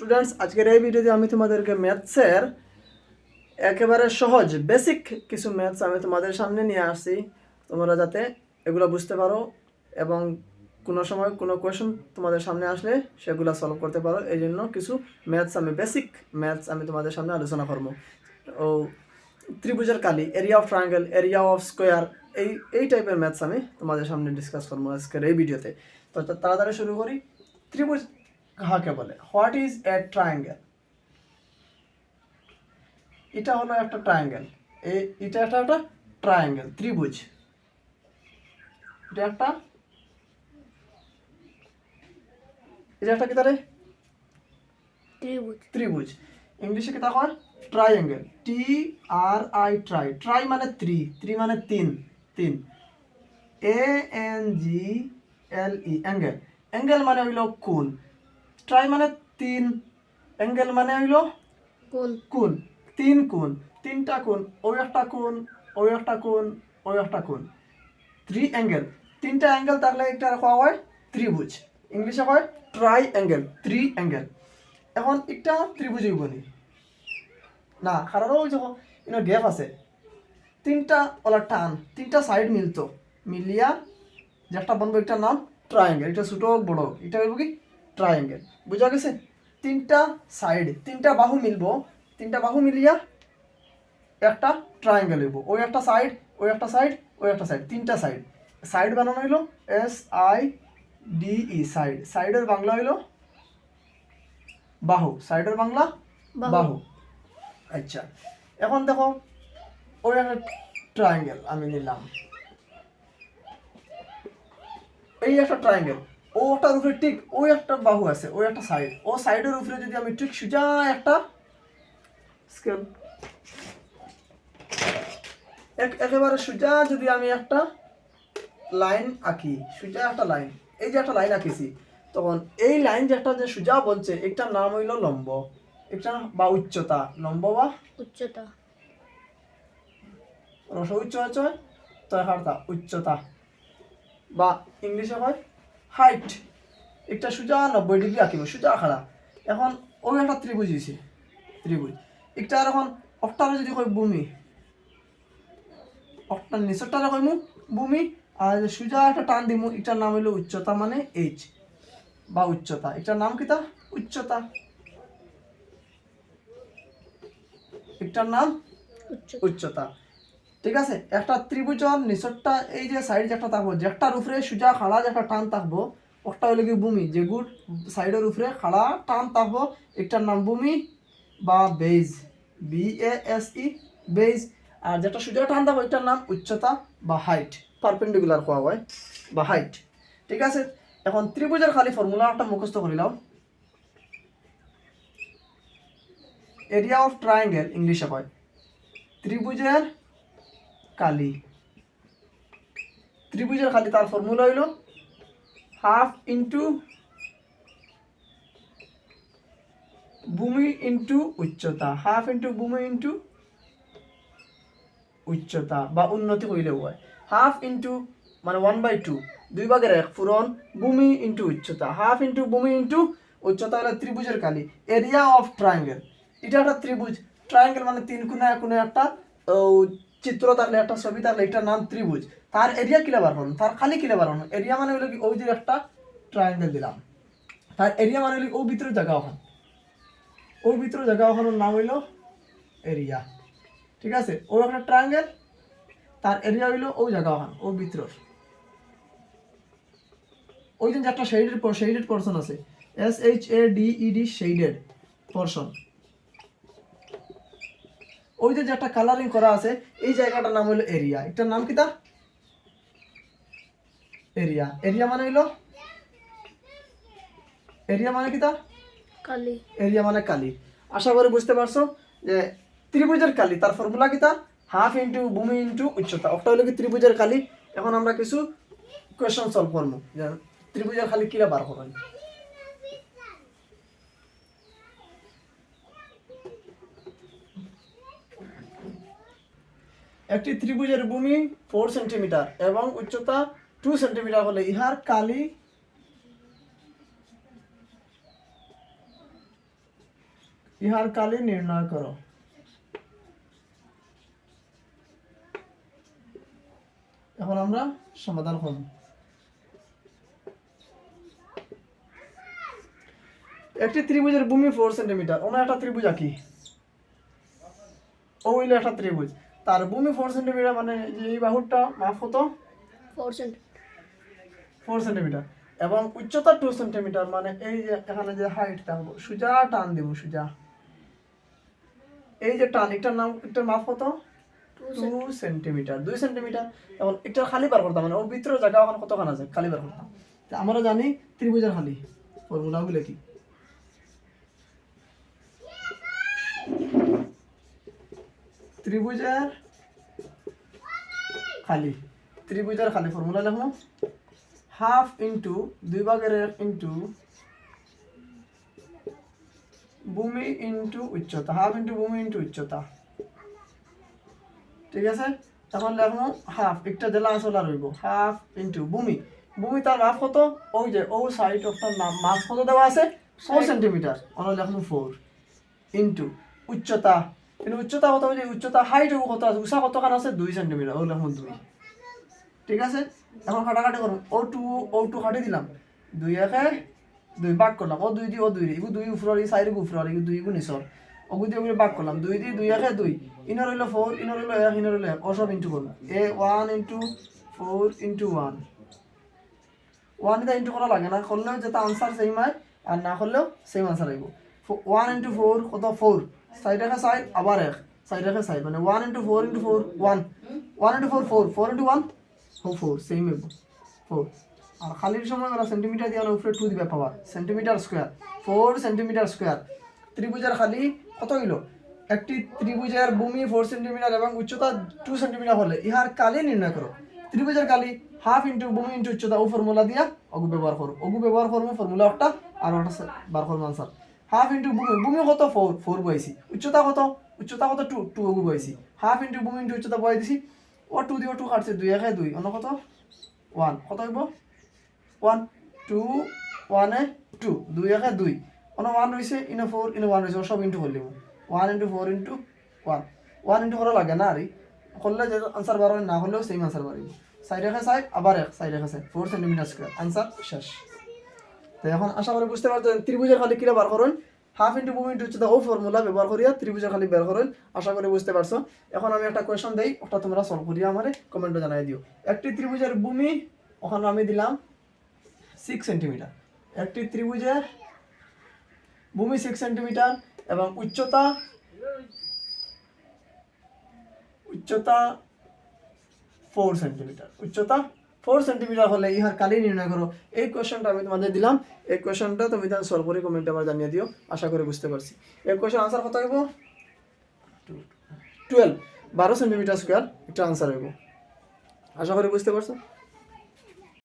Students আজকের এই ভিডিওতে আমি তোমাদেরকে ম্যাথসের একেবারে সহজ বেসিক কিছু ম্যাথস আমি তোমাদের সামনে নিয়ে আসছি। তোমরা যাতে এগুলো বুঝতে পারো এবং কোনো সময় কোনো কোয়েশন তোমাদের সামনে আসলে সেগুলো সলভ করতে পারো। এই জন্য কিছু ম্যাথস আমি বেসিক ম্যাথস আমি তোমাদের সামনে আলোচনা করব। ও, ত্রিভুজের কালি area of triangle area of square এই এই টাইপের ম্যাথস আমি তোমাদের সামনে ডিসকাস করব আজকের এই ভিডিওতে তো তাড়াতাড়ি শুরু করি। ত্রিভুজ কাহাকে বলে? হোয়াট ইজ এ ট্রায়াঙ্গেল এটা হলো একটা ট্রায়াঙ্গেল এই এটা একটা একটা ট্রায়াঙ্গেল ত্রিভুজ। এটা একটা এটা একটা কি তারে ত্রিভুজ। ত্রিভুজ। ইংলিশে কি তা হয় triangle T R I tri tri মানে ত্রি। ত্রি মানে তিন। তিন। A N G L E angle angle মানে হইল কোন ট্রাই মানে তিন অ্যাঙ্গেল মানে হইল কোন? কোন? তিন কোন? তিনটা কোন? ওই একটা কোন? ওই একটা কোন? ওই একটা কোন? থ্রি অ্যাঙ্গেল তিনটা অ্যাঙ্গেল থাকলে একটা রাখা হয়? ত্রিভুজ। ইংলিশে হয় ট্রাই অ্যাঙ্গেল থ্রি অ্যাঙ্গেল এখন একটা ত্রিভুজ হইব নি। না কারণ ওই যখন ইনো গ্যাপ আছে। তিনটা ওলা টান। তিনটা সাইড মিলতো। মিলিয়া যে একটা বন্ধু একটা নাম ট্রায়াঙ্গেল এটা ছোট হোক বড় হোক। এটা হইব কি? ট্রায়াঙ্গেল বুঝা গেছে? তিনটা সাইড তিনটা বাহু মিলবো। তিনটা বাহু মিলিয়া একটা ট্রায়াঙ্গেল হইব। ওই একটা সাইড ওই একটা সাইড ওই একটা সাইড তিনটা সাইড সাইড বানানো হইল S I D E side সাইডের বাংলা হইল বাহু। সাইডের বাংলা বাহু। বাহু। আচ্ছা এখন দেখো ওই একটা ট্রায়াঙ্গেল আমি নিলাম। এই একটা ট্রায়াঙ্গেল ওটার উপরে ঠিক ওই একটা বাহু আছে ওই একটা সাইড ও সাইডের উপরে যদি আমি ঠিক সোজা একটা স্কেল এক- একেবারে সোজা যদি আমি একটা লাইন আঁকি সোজা একটা লাইন এই যে একটা লাইন আঁকিছি তখন এই লাইন যে একটা যে সোজা বলছে একটার নাম হইল লম্ব। একটা বা উচ্চতা লম্ব বা উচ্চতা। উচ্চ হচ্ছে তয় হারতা উচ্চতা। বা ইংলিশে হয় হাইট একটা সোজা নব্বই ডিগ্রি আঁকিব সোজা খাড়া এখন ওই একটা ত্রিভুজ হয়েছে ত্রিভুজ। একটা আর এখন অক্টারে যদি কই ভূমি অক্টার নিচরটারে কইমু ভূমি আর সোজা একটা টান দিমু এটার নাম হইল উচ্চতা মানে এইচ বা উচ্চতা। এটার নাম কিতা উচ্চতা। একটার নাম উচ্চতা। ঠিক আছে? একটা ত্রিভুজর নিচরটা এই যে সাইড একটা থাকব যে যেটার উপরে সোজা খাড়া যে একটা টান থাকব, ওটা হলো কি ভূমি? যে গুড সাইডের উপরে খাড়া টান থাকব একটার নাম ভূমি বা base B A S E base আর যেটা সোজা টান থাকব, এটার নাম উচ্চতা বা হাইট পারপেন্ডিকুলার কোয়া হয়, বা হাইট ঠিক আছে? এখন ত্রিভুজের খালি ফর্মুলা একটা মুখস্থ করিলাম এরিয়া অফ ট্রায়াঙ্গেল ইংলিশে কয়। ত্রিভুজের কালি। ত্রিভুজের খালি তার ফর্মুলা হইল হাফ ইন্টু ভূমি ইন্টু উচ্চতা। হাফ ইন্টু ভূমি ইন্টু উচ্চতা বা উন্নতি কইলেও হয়। হাফ ইন্টু মানে ওয়ান বাই টু দুই ভাগের এক পূরণ ভূমি ইন্টু উচ্চতা। হাফ ইন্টু ভূমি ইন্টু উচ্চতা হলো ত্রিভুজের কালি এরিয়া অফ ট্রায়াঙ্গেল এটা একটা ত্রিভুজ। ট্রায়াঙ্গেল মানে তিন কোণে কোনো একটা চিত্র থাকলে একটা ছবি থাকলে এটার নাম ত্রিভুজ। তার এরিয়া কিলে বার করুন? তার খালি কিলে বার করুন? এরিয়া মানে হলো কি ওই যে একটা ট্রায়াঙ্গেল দিলাম। তার এরিয়া মানে হলো ও ভিতরে জায়গা ওখান। ওর ভিতরে জায়গা ওখানোর নাম হইল এরিয়া ঠিক আছে? ও একটা ট্রায়াঙ্গেল তার এরিয়া হইল ওই জায়গা ওখান, ও ভিতর ওই যে একটা শেডেড শেডেড পোর্শন আছে। S H A D E D shaded portion ওই যে একটা কালারিং করা আছে এই জায়গাটার নাম হলো এরিয়া এটার নাম কি তা এরিয়া এরিয়া মানে হইল এরিয়া মানে কি তা কালি। এরিয়া মানে কালি। আশা করি বুঝতে পারছ যে ত্রিভুজের কালি তার ফর্মুলা কিতা হাফ ইন্টু ভূমি ইন্টু উচ্চতা। ওটা হলো কি ত্রিভুজের কালি? এখন আমরা কিছু কোয়েশন সলভ করব। ত্রিভুজের খালি কিরা বার করবেন একটি ত্রিভুজের ভূমি ফোর সেন্টিমিটার এবং উচ্চতা টু সেন্টিমিটার হলে ইহার কালি ইহার কালি নির্ণয় করো। এখন আমরা সমাধান করব। একটি ত্রিভুজের ভূমি ফোর সেন্টিমিটার ওনার একটা ত্রিভুজ আঁকি। ও একটা ত্রিভুজ। তার ভূমি ফোর সেন্টিমিটার মানে যে এই বাহুরটা মাপ কত ফোর সেন্ট ফোর সেন্টিমিটার এবং উচ্চতা টু সেন্টিমিটার মানে এই যে এখানে যে হাইট থাকব সোজা টান দিব সোজা। এই যে টান একটার নাম একটার মাপ কত টু সেন্টিমিটার দুই সেন্টিমিটার এবং এটা খালি বার করতাম মানে ওর ভিতরে জায়গা ওখানে কতখান আছে? খালি বার করতাম। আমরা জানি ত্রিভুজের খালি। ফর্মুলাগুলো কি? ত্রিভুজের খালি। ত্রিভুজের খালি ফর্মুলা লিখব। হাফ ইন্টু দুই ভাগের এক ইন্টু ভূমি ইন্টু উচ্চতা হাফ ইন্টু ভূমি ইন্টু উচ্চতা। ঠিক আছে? এখন লেখবো হাফ একটা জেলা আসলা রইব। হাফ ইন্টু ভূমি। ভূমি তার মাপ কত? ওই যে ও সাইড অফটার নাম মাপ কত দেওয়া আছে? ফোর সেন্টিমিটার অন্য লেখবো ফোর ইন্টু উচ্চতা। কিন্তু উচ্চতা কত হয়েছে উচ্চতা হাইট কত আছে? উষা কতখান আছে? দুই সেন্টিমিটার ও লেখবো দুই ঠিক আছে? এখন কাটাকাটি করুন ও টু ও টু কাটি দিলাম। দুই একে দুই ভাগ করলাম। ও দুই দি ও দুই ইগু দুই উফরার ই সাইড উফরার দুই গু নিচর ওগু দিয়ে ওগুলো ভাগ করলাম দুই দি, দুই একে দুই। ইনার হইল ফোর ইনার হইল এক ইনার হইল এক। ও সব ইন্টু করলাম এ one into four into one one এটা ইন্টু করা লাগে না? করলেও যেটা আনসার সেম হয় আর না করলেও সেম আনসার আইব ওয়ান ইন্টু ফোর কত ফোর সাইড রেখে সাইড আবার এক। সাইড রেখে সাইড মানে one into four into four one one into four four four into one four four same four আর খালির সময় গেল সেন্টিমিটার দিয়ে উপরে টু দিবে power centimetre square four centimetre square ত্রিভুজের খালি কত কিলো একটি ত্রিভুজের ভূমি ফোর সেন্টিমিটার এবং উচ্চতা টু সেন্টিমিটার হলে ইহার কালি নির্ণয় করো। ত্রিভুজের কালি হাফ ইন্টু ভূমি ইন্টু উচ্চতা ও ফর্মুলা দিয়া অগু ব্যবহার করো। অগু ব্যবহার করব ফর্মুলা একটা, আর একটা বার করব আনসার হাফ ইন্টু ভূমি ভূমি কত? ফোর ফোর বইছি। উচ্চতা কত? উচ্চতা কত? টু টু অগু বইছি। হাফ ইন্টু ভূমি ইন্টু উচ্চতা বই দিছি। ও টু দিব টু কাটছে, দুই, একে দুই। অন্য কত? ওয়ান কত হইব? ওয়ান টু ওয়ানে টু দুই, একে দুই। অন্য ওয়ান রয়েছে ইনো ফোর ইনো ওয়ান রয়েছে সব into করলিব। One into four into one one into করা লাগে না আরে করলে যে আনসার বার না হলেও সেম আনসার বাড়িব সাইড রেখে সাইড আবার এক। সাইড রেখে side four centimetre square answer শেষ। এখন আশা করি বুঝতে পারছেন, ত্রিভুজের খালি কিরা বার করেন? হাফ ইন্টু ভূমি ইন্টু উচ্চতা ও ফর্মুলা ব্যবহার করিয়া ত্রিভুজের খালি বের করেন, আশা করি বুঝতে পারছ। এখন আমি একটা কোয়েশন দেই, ওটা তোমরা সলভ করিয়া আমারে কমেন্টে জানাই দিও। একটি ত্রিভুজের ভূমি, ওখানে আমি দিলাম সিক্স সেন্টিমিটার একটি ত্রিভুজের ভূমি সিক্স সেন্টিমিটার এবং উচ্চতা উচ্চতা ফোর সেন্টিমিটার উচ্চতা ফোর সেন্টিমিটার হলে ইহার কালি নির্ণয় করো। এই কোয়েশনটা আমি তোমাদের দিলাম। এই কোয়েশনটা তুমি তাহলে সলভ করে কমেন্টে আমার জানিয়ে দিও। আশা করে বুঝতে পারছি। এই কোয়েশন আনসার কত হইব? টুয়েলভ বারো সেন্টিমিটার স্কোয়ার একটা আনসার হইব। আশা করি বুঝতে পারছ?